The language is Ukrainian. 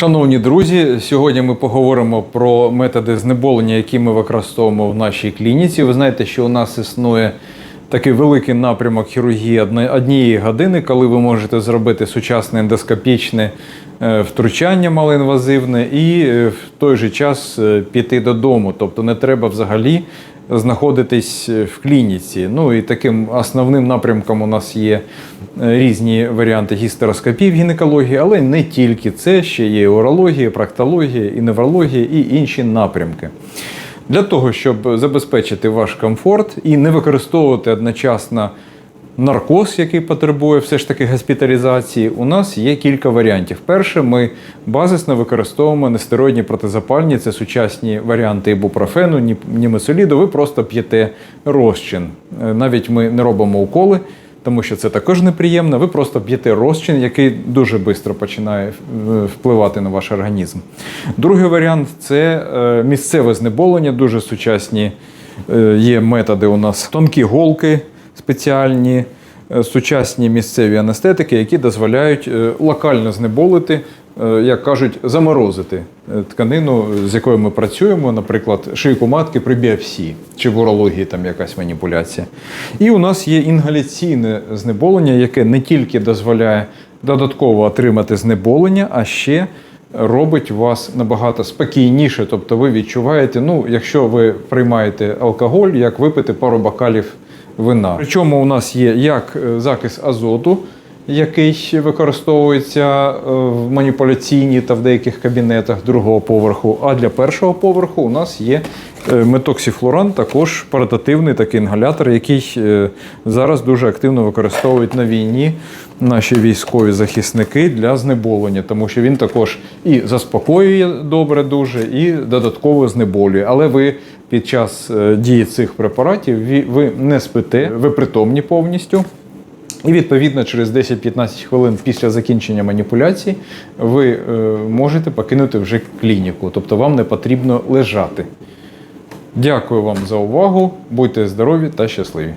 Шановні друзі, сьогодні ми поговоримо про методи знеболення, які ми використовуємо в нашій клініці. Ви знаєте, що у нас існує такий великий напрямок хірургії однієї години, коли ви можете зробити сучасне ендоскопічне е, втручання малоінвазивне і е, в той же час е, піти додому. Тобто не треба взагалі знаходитись в клініці. Ну і таким основним напрямком у нас є різні варіанти гістероскопії в гінекології, але не тільки це, ще є і урологія, проктологія, і неврологія, і інші напрямки. Для того, щоб забезпечити ваш комфорт і не використовувати одночасно наркоз, який потребує все ж таки госпіталізації, у нас є кілька варіантів. Перше, ми базисно використовуємо нестероїдні протизапальні, це сучасні варіанти ібупрофену, німесоліду. Ви просто п'єте розчин. Е, Навіть ми не робимо уколи, тому що це також неприємно. Ви просто п'єте розчин, який дуже швидко починає впливати на ваш організм. Другий варіант це е, місцеве знеболення, дуже сучасні е, є методи у нас тонкі голки спеціальні, е, сучасні місцеві анестетики, які дозволяють локально знеболити, як кажуть, заморозити е, тканину, з якою ми працюємо, наприклад, шийку матки при біопсії чи в урології там якась маніпуляція. І у нас є інгаляційне знеболення, яке не тільки дозволяє додатково отримати знеболення, а ще робить вас набагато спокійніше. Тобто ви відчуваєте, ну, якщо ви приймаєте алкоголь, як випити пару бокалів вина. Причому у нас є як е, закис азоту, який використовується е, в маніпуляційній та в деяких кабінетах другого поверху. А для першого поверху у нас є е, метоксіфлоран, також портативний такий інгалятор, який е, зараз дуже активно використовують на війні наші військові захисники для знеболення, тому що він також і заспокоює добре дуже, і додатково знеболює. Але ви під час дії цих препаратів ви не спите, ви притомні повністю. І відповідно через 10-15 хвилин після закінчення маніпуляцій ви е, можете покинути вже клініку, тобто вам не потрібно лежати. Дякую вам за увагу, будьте здорові та щасливі!